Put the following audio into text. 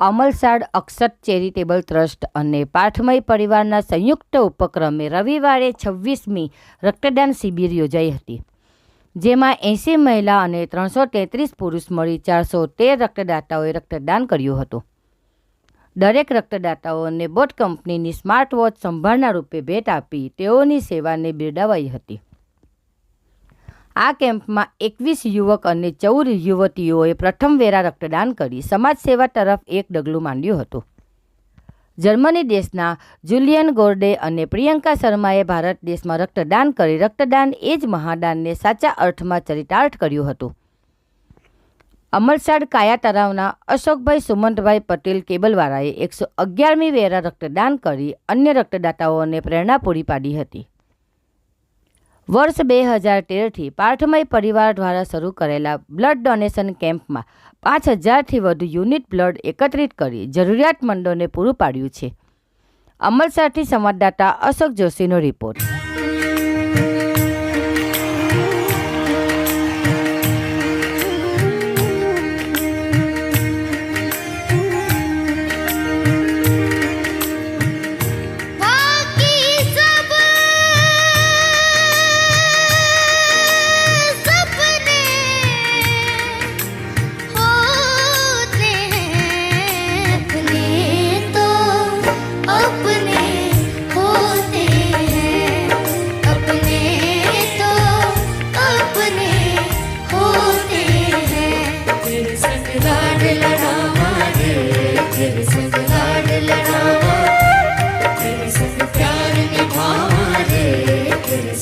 અમલસાડ અક્ષત charitable trust અને પાઠમય પરિવારના સંયુક્ત ઉપક્રમે રવિવારે છવ્વીસમી રક્તદાન શિબિર યોજાઈ હતી, જેમાં એંસી મહિલા અને ત્રણસો તેત્રીસ પુરુષ મળી ચારસો તેર રક્તદાતાઓએ રક્તદાન કર્યું હતું. દરેક રક્તદાતાઓને બોટ કંપનીની સ્માર્ટ વોચ સંભાળના રૂપે ભેટ આપી તેઓની સેવાને બિરદાવાઈ હતી. આ કેમ્પમાં એકવીસ યુવક અને ચૌદ યુવતીઓએ પ્રથમ વેરા રક્તદાન કરી સમાજ સેવા તરફ એક ડગલું માંડ્યું હતું. જર્મની દેશના જુલિયન ગોર્ડે અને પ્રિયંકા શર્માએ ભારત દેશમાં રક્તદાન કરી રક્તદાન એ જ મહાદાનને સાચા અર્થમાં ચરિતાર્થ કર્યું હતું. અમરસાડ કાયા તળાવના અશોકભાઈ સુમંતભાઈ પટેલ કેબલવાળાએ એકસો અગિયારમી વેરા રક્તદાન કરી અન્ય રક્તદાતાઓને પ્રેરણા પૂરી પાડી હતી. વર્ષ બે હજાર તેરથી પાર્થમય પરિવાર દ્વારા શરૂ કરેલા બ્લડ ડોનેશન કેમ્પમાં પાંચ હજારથી વધુ યુનિટ બ્લડ એકત્રિત કરી જરૂરિયાતમંદોને પૂરું પાડ્યું છે. અમલસારથી સંવાદદાતા અશોક જોશીનો રિપોર્ટ. लाड लड़ावा तेरे संग प्यार निभावा रे तेरे